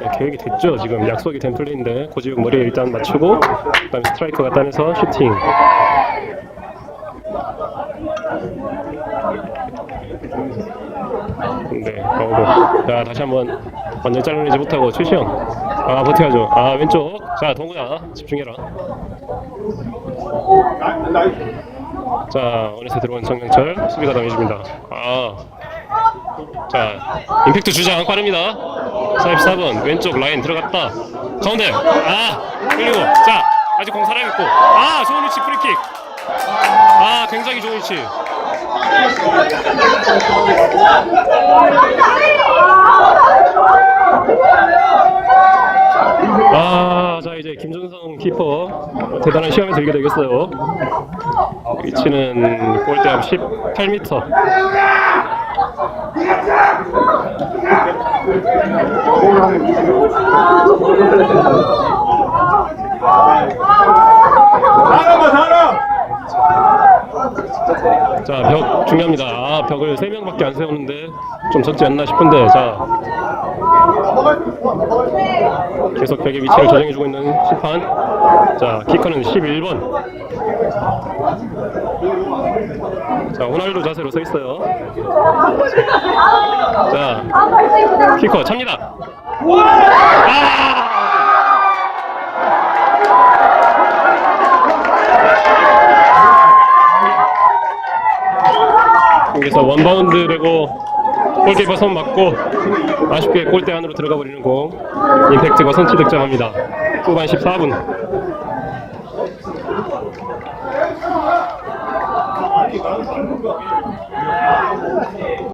네, 계획이 됐죠. 지금 약속이 된 플레이인데 고지욱 머리에 일단 맞추고 그다음에 스트라이커가 따면서 슈팅. 네, 어, 자 다시 한번 완전 잘라내지 못하고 최시영. 아 버텨야죠. 아 왼쪽. 자 동구야 집중해라. 자 어느새 들어온 정명철 수비가 당해줍니다. 아. 자 임팩트 주장 빠릅니다 44번 왼쪽 라인 들어갔다. 가운데. 아 끌리고. 자 아직 공 살아있고. 아 좋은 위치 프리킥. 아 굉장히 좋은 위치. 아 자 이제 김준성 키퍼 대단한 시험에 들게 되겠어요. 위치는 골대 앞 18m 사람아 사람 자, 벽 중요합니다. 아, 벽을 3명밖에 안 세우는데 좀 적지 않나 싶은데, 자. 계속 벽의 위치를 조정해주고 있는 심판. 자, 키커는 11번. 자, 호날두 자세로 서 있어요. 자, 키커 찹니다. 여기서 원바운드 되고 골키퍼 손 맞고 아쉽게 골대 안으로 들어가 버리는 공 임팩트가 선취 득점합니다. 후반 14분.